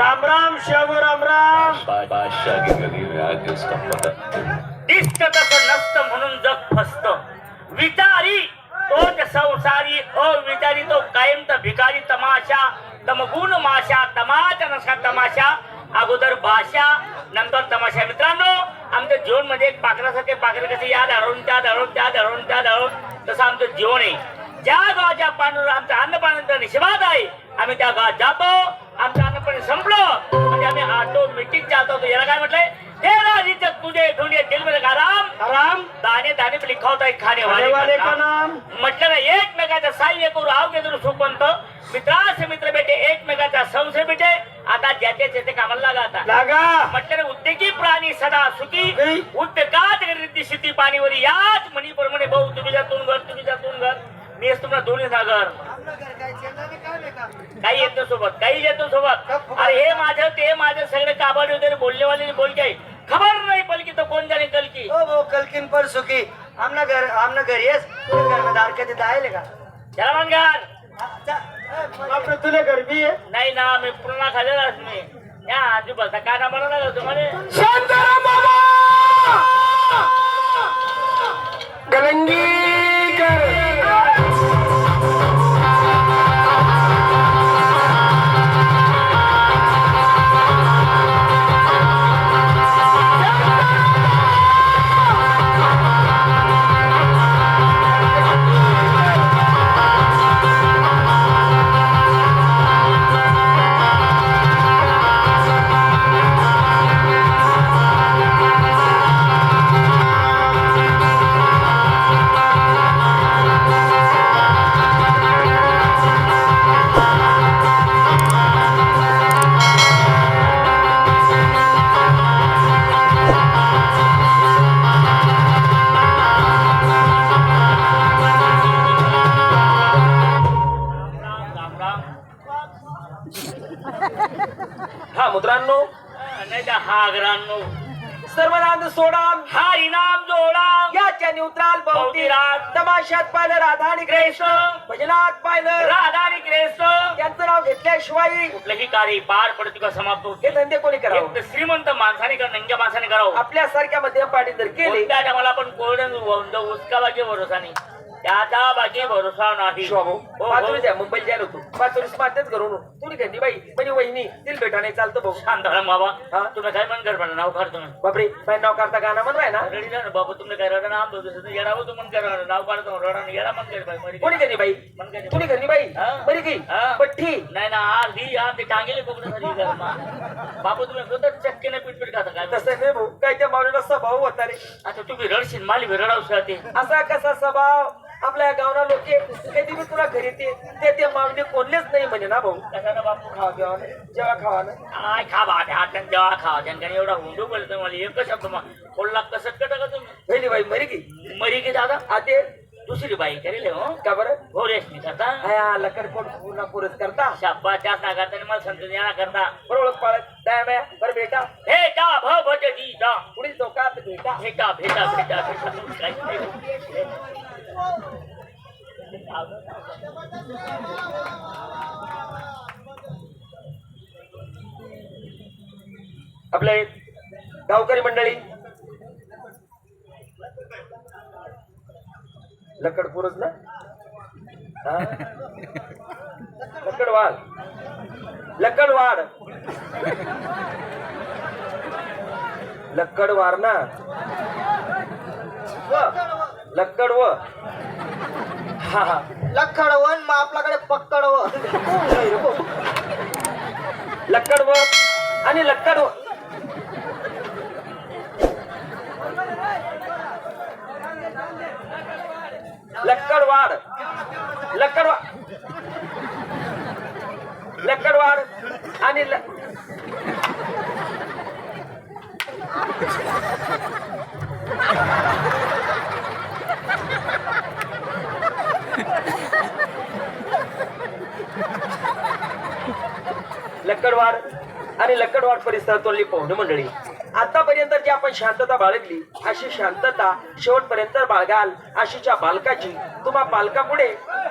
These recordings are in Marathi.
राम राम शाहू राम राम. बादशाह की गली में आके उसका पता दिसत तसं नसतं म्हणून जग फसत. विचारी तोच संसारी अविचारी तो कायम तर भिकारी तमाशा. तमगुण माशा तमाशा नसा तमाशा. अगोदर भाषा नंतर तमाशा. मित्रांनो आमच्या जीवनमध्ये एक पाखरासारखे पाखरे कसे? या धरून त्या धरून त्या धरून त्या धरून तसं आमचं जीवन आहे. ज्या गावाच्या पाण्यावर आमचं अन्नपाण्याचा निषेधात आहे. आम्ही त्या गावात जातो. आमचं अन्नपाणी संपलं. म्हणजे आम्ही ऑटोमॅटिक जातो याला काय म्हटलंय? तुझे धुणे दिलमध्ये आराम आराम दाणे दाणे पे लिखा होता है खाने वाले वाले का का नाम नाम म्हटलं ना एकमेकाचं साह्य करू आवगे जर सुखवंत मित्रास मित्र बेटे एकमेकाचा संशय बेटे आता ज्याच्या त्याचे कामाला लागा आता. लागा. म्हटलं ना उद्योगी प्राणी सदा सुखी. उद्योगात रिद्धी शेती पाणीवर याच मनी प्रमाणे भाऊ तुम्ही जातून घर तुम्ही जातून घर. मी असतो ना दोन्ही सागर. काही येतो सोबत काही येतो सोबत अरे हे माझं ते माझं सगळे काबाडी वगैरे बोललेवाले बोल काय खबर नाही पलकी तो कोण जाणे कलकी. ओ वो कलकिन पर सुखी. आमना घर आमना घर येस घर दार के? देता आहे का चला तुझे घर भी आहे. नाही ना मी पूर्ण खाल्लेलाच मी. या आजूबाजूचा काय ना बनवला तुम्हाला. शांताराम बाबा! गलंगी राम सोडा. हा इनाम जोडा. याच्या न्यूट्राल भोवती बहुती रात तमाशात पाहिलं राधा आणि कृष्ण. भजनात पाहिलं राधा आणि क्रेस्त त्यांचं नाव घेतल्याशिवाय कुठलंही कार्य पार पडते का समाप्त होते हे धंदे कोणी करावं? श्रीमंत माणसाने कर नंग्या माणसाने करावं. आपल्यासारख्या मध्यम पाठी जर केले कोणत्या टायमाला पण कोरडे उसका बाकी भरोसा नाही. त्याचा बाकी भरोसा नाही. शिवाभाऊ हो, हो. पाचोरी द्या मुंबईला जायला होतो. पाचोरी स्मार्टच करून तुम्ही घरी बाई? म्हणजे वहिनी तिल भेटा नाही चालतं भाऊ. शांताराम बाबा हा? तुम्ही काय मन कर नाव काढतो बापरे बाई नाव काढता गाणं म्हणवाय ना रेडी ना बाबा तुमने काय रडा नाम दो जसं येडा हो तू मन कर नाव काढतो रडा येडा मन कर बाई कोणी घरी बाई? कोणी घरी बाई? बरी की? पठ्ठी नाही ना आज ही आज ते टांगेले कोकण झाली घरमा बापू तुम्ही स्वतः चक्कीने पीठ पीठ खाता काय? तसं नाही भाऊ काय त्या मावळीला स्वभाव होता रे. आता तुम्ही रडशील माली रडावशा असा कसा स्वभाव? आपल्या गावना लोके कधी मी तुला घरी ते ते ते मावणी कोणलेच नाही म्हणे ना भाऊ. कशाला बापू खावा जेव्हा जेव्हा खावा ना. काय खा बा त्या हातात जेव्हा खा त्यांना एवढा हुंडू बोलतो मला एकच शब्द मग फोडला कसं कटा का तुम्ही? पहिली बाई मरी की? मरी की दादा? आते दुसरी बाई करेल हो. का बरं? हो रेशमी करता. आया लकडकोट पूर्ण पुरत करता. शाब्बा त्या करता आणि मला संत येणार करता. बरोबर पाळत. काय माया. बरं बेटा हे का भ भट दी दा पुढील चौकात भेटा. भेटा भेटा भेटा भेटा. आपले गावकरी मंडळी लकडपूरच ना? लकडवाड लकडवाड लकडवाड ना? ना व. हा हा. लखडवन मग आपल्याकडे पक्कडव लकडव आणि लकडव लकडवाड लकडवाड लकडवाड आणि ल- लक्कडवाड आणि लक्कडवाड परिसरातली पाहुणे मंडळी. आतापर्यंत जी आपण शांतता बाळगली अशी शांतता शेवटपर्यंत बाळगाल अशीच्या बालकाची तुम्हा पालकापुढे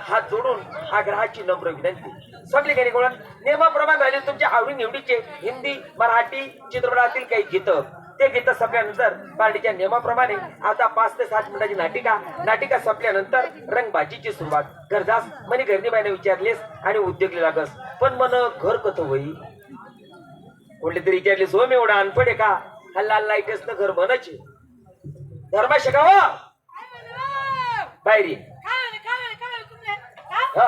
हात जोडून आग्रहाची नम्र विनंती. समजली काही कळून नियमाप्रमाणे झाले तुमच्या आवडी निवडीचे हिंदी मराठी चित्रपटातील काही गीतं. ते गीत संपल्यानंतर पार्टीच्या नियमाप्रमाणे आता पाच ते सात मिनिटाची नाटिका नाटिका संपल्यानंतर रंगबाजीची सुरुवात. गरजास म्हणे घरनी विचारलेस आणि उद्योगले लागस. पण मन घर कथ होई? कोणले तरी विचारलीस हो मी एवढा अनपड आहे का? हल्ला लाईटेस ना घर बनायचे धर्मा का हो. बाहेरी हा.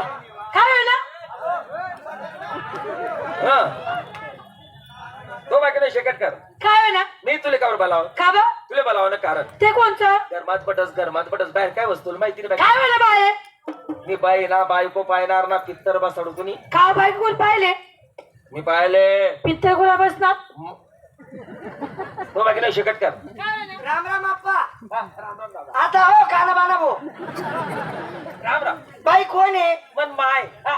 हा. तो बाकी नाही कर. काय ना मी तुला कावर बोलाव? का बा? तुला बोलाव ना कारण. ते कोणचं? घरमात पटस घरमात पटस. बाहेर काय वस्तू माहिती नाही काय बाई. म्हणा बाय मी बाई ना बायको पाहणार ना पित्तर बसाडू कुणी? का बाय कोण पाहिले? मी पाहिले. पित्तर कोणा बसणार? तो बाकी नाही शकत कर. राम राम आप्पा. हा, राम राम दादा. आता हो काना बाना भो. राम राम. बाई कोण आहे? मन माय. हा.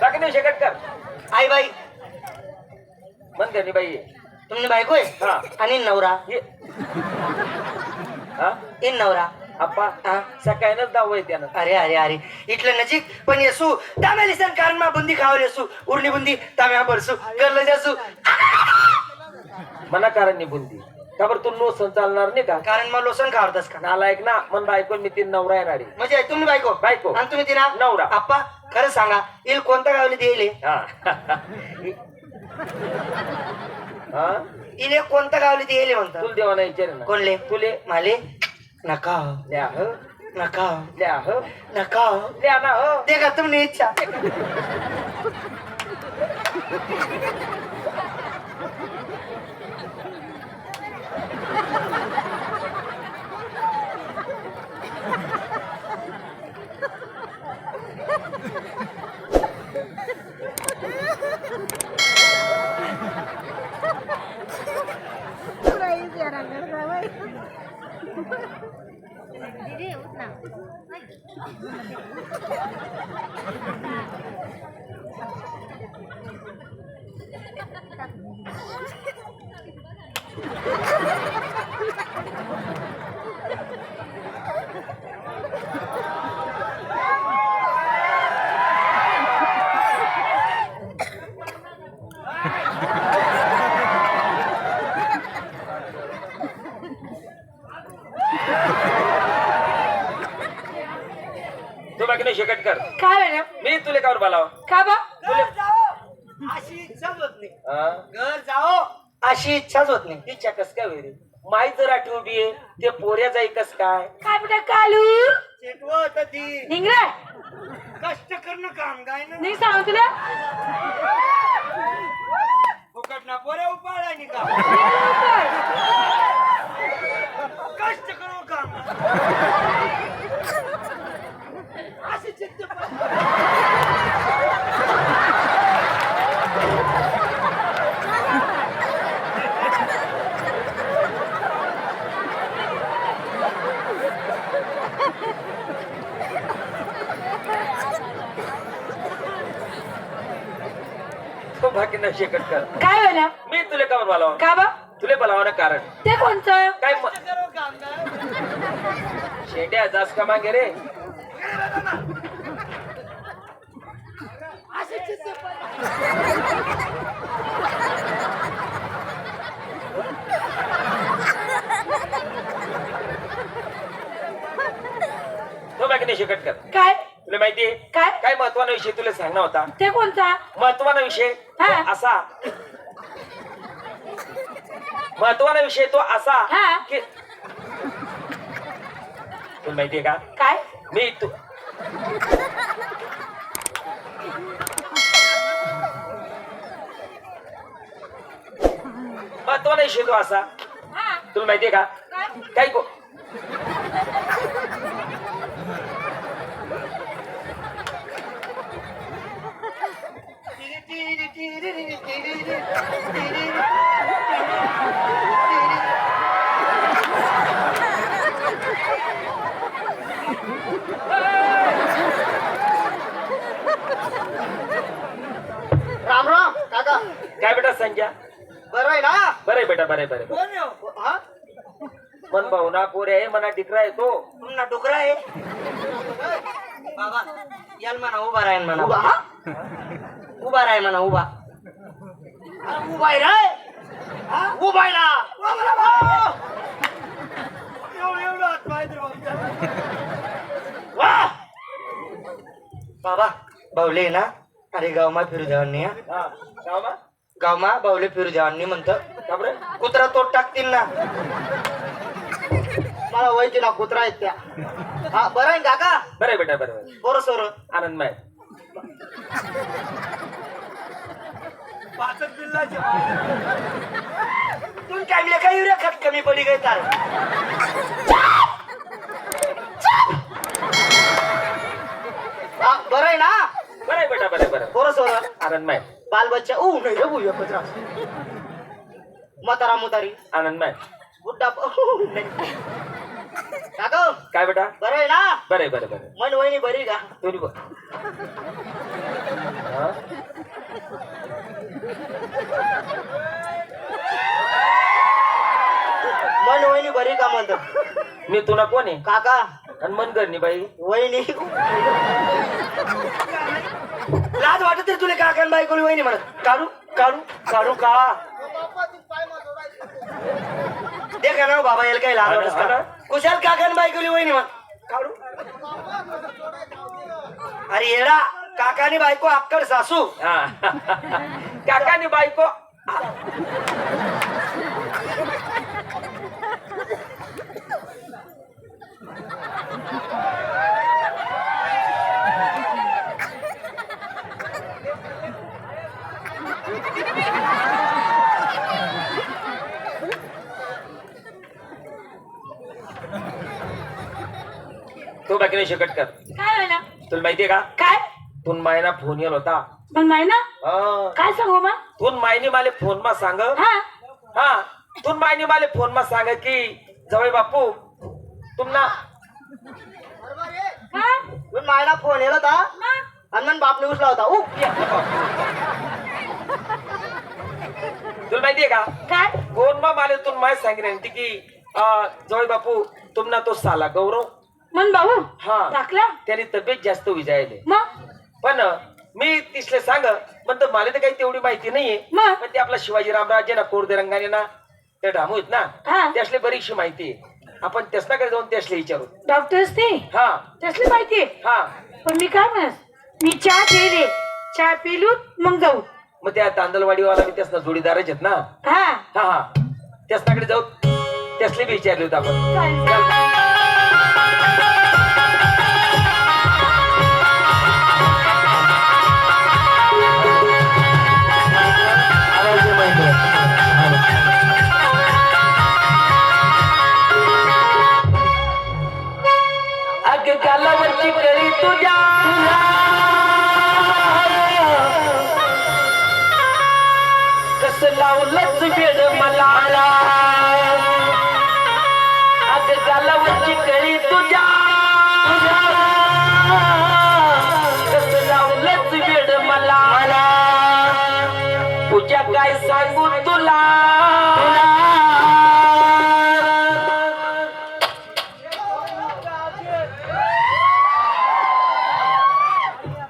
बाकी नाही शकत कर आई बाई मन करणी बाई तुम्ही बायको आहे? हा. आणि नवरा. ये. हा? हे नवरा. आप्पा हा. सकाळीनच दाव आहे त्यानं. अरे अरे अरे. इथलं नजीक. पण येसू ताम्या लिसन कारण मा बुंदी खावर येसू. उरली बुंदी ताम्या बरसू. करलं जासू. मना कारण बुंदी. का बरं तू नो चालणार नाही का? कारण मग लोसन खावतस का? नालायक ना मन बायको मी तीन नवरा येणार आहे. म्हणजे तुम्ही बायको? बायको. आणि तुम्ही तिला नवरा. आप्पा खरं सांगा इल कोणत्या गावली देईल हा. हा? इले कोणत्या गावली देईल म्हणतात? तुला देवा नाही विचार ना. कोणले? तुले माले. नका. ल्या ह. नका. हो, ल्या ह. नका. हो. ल्या ना ह. ते का तुम्ही इच्छा. Thank you. नाही कर. काय म्हणा मी तुले कावर बोलाव? का बा? अशी इच्छाच होत नाही. घर जाओ. अशी इच्छाच होत नाही. तिच्या कस काय वेळी माई जर आठी उभी आहे ते पोऱ्या जाई कस काय? काय बेटा कालू? चेटवत ती. कष्ट करणं काम काय ना? निघ सांग तुला? फुकट ना पोरे उपाडा नि का कष्ट करू काम अशी चित्त तो बाकी नाही शकत कर काय म्हणा मी तुले कावर बोलाव? का बा? तुले बोलाव कारण. ते कोणचं काय शेट्या जास का मागे रे? तो शकत कर. काय? तुला माहितीये काय? काय महत्त्वाचा विषय तुला सांगणार होता? ते कोणता? महत्त्वाचा विषय? हा. असा. महत्त्वाचा विषय तो असा हा. की तुला माहितीये का? काय? मी तू महत्त्वाचा विषय तो असा. हा. तुला माहितीये का? काय? काय को बरे बरे बरे हा? मन भावना पोरे आहे मना टिकरा आहे तो. पुन्हा डुकरा आहे. बाबा याल म्हणा उभा राहीन म्हणा उभा? उभा राहीन म्हणा उभा. उभा आहे रे. उभा आहे ना? वाह! बाबा बावले ना अरे गावमा फिरू देवांनी हा. हा मा? गावमा बावले फिरू देवांनी म्हणत का बरं? कुत्रा तोड टाकतील ना. मला वैती ना कुत्रा आहेत त्या. हा बरं आहे काका? बरं आहे बेटा बरं बरं बरं सोर. आनंदमय तुम्ही टाइमला काही युरिया खत कमी पडी गई तार. हा, बरं आहे ना? बरं आहे बेटा बरं आहे, बरं आहे. बरं सोर. आनंदमय बाल बच्चा ऊ नाही रे भुया पत्रा मुतारी बुड्डा प- ऊ, नाही. काका काय बेटा? बरं आहे ना? बरं बरं बरं. मन वहिनी बरी का? दोन्ही बघ. हा? मन वहिनी बरी का म्हणतात मी तुला कोण आहे? काका. आणि मन करणी बाई? वहिनी. लाज वाटत रे तुला काकान बायकोली वहिनी म्हणत. काढू काढू काढू का? दे का ना हो बाबा याला काही लाज वाटत. का? कुशाल काकान बायकोली वहिनी म्हण काढू. अरे येडा काकानी बायको अक्कड सासू. काकानी बायको बाकी नाही शकट कर. काय झालं? तुला माहितीये का? काय? तुन मायना फोन येल होता. पण ना हा. काय सांगू मग? तुन मायनी माले फोन मा सांग. हा. हा. तुन मायनी माले फोन मा सांग की जवळ बापू तुमना हा? मायला फोन येला होता? आणि मग बापने उचला होता. तुला माहितीये का? काय? फोन मा माले तुन माय सांगितलं की अं, जवळ बापू तुमना तो साला गौरव. मन भाऊ हा. टाकला? त्याने तब्येत जास्त विजायले मग? पण मी तिसले सांग पण तर मला तर काही तेवढी माहिती नाहीये. मग? पण ते आपला शिवाजी रामराजे ना कोरदे रंगाने ना ते ढामू आहेत ना हा. त्यासले बरीचशी माहिती आहे. आपण त्यासनाकडे जाऊन त्यासले विचारू. डॉक्टर्स ते? हा. त्यासली माहिती हा. पण मी काय म्हणत मी चहा ठेवले चहा पिलू मग जाऊ. मग त्या तांदलवाडीवाला मी त्यासना जोडीदारच आहेत ना. हा. हा हा. त्यासनाकडे जाऊ. त्यासले बी विचारले होते आपण. चालेल चालेल. पूजा काय सांगू तुला?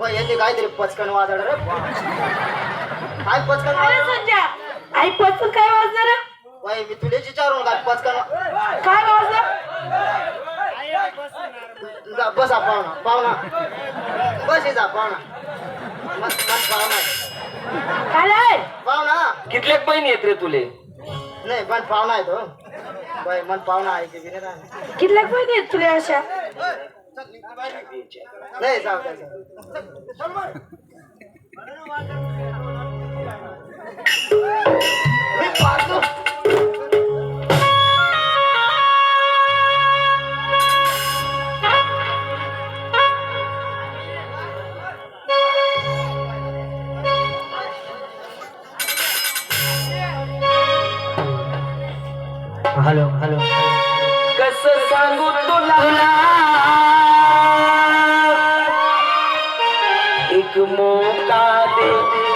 पण यांनी काहीतरी पचकन वाजड रे काय पचकन आई पचून काय वाजणार? बाई मी तुलेच विचारून काय पचकन काय वाजणार? जा, बसा पाहुणा पाहुणा. बस जा पाहुणा. मग मग पाहुणा. काय आहे? पाहुणा. कितल्याक बहिणी येत रे तुले? नाही पण पाहुणा आहे तो बाई मन पाहुणा आहे की बिना नाही कितल्या पण आहेत तुला अशा? नाही जाऊ द्या, जाऊ द्या. मी पाहतो. हॅलो हॅलो कस सांगू तुला? एक मोका दे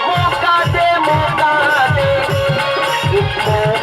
मोका दे मोका दे. एक मोका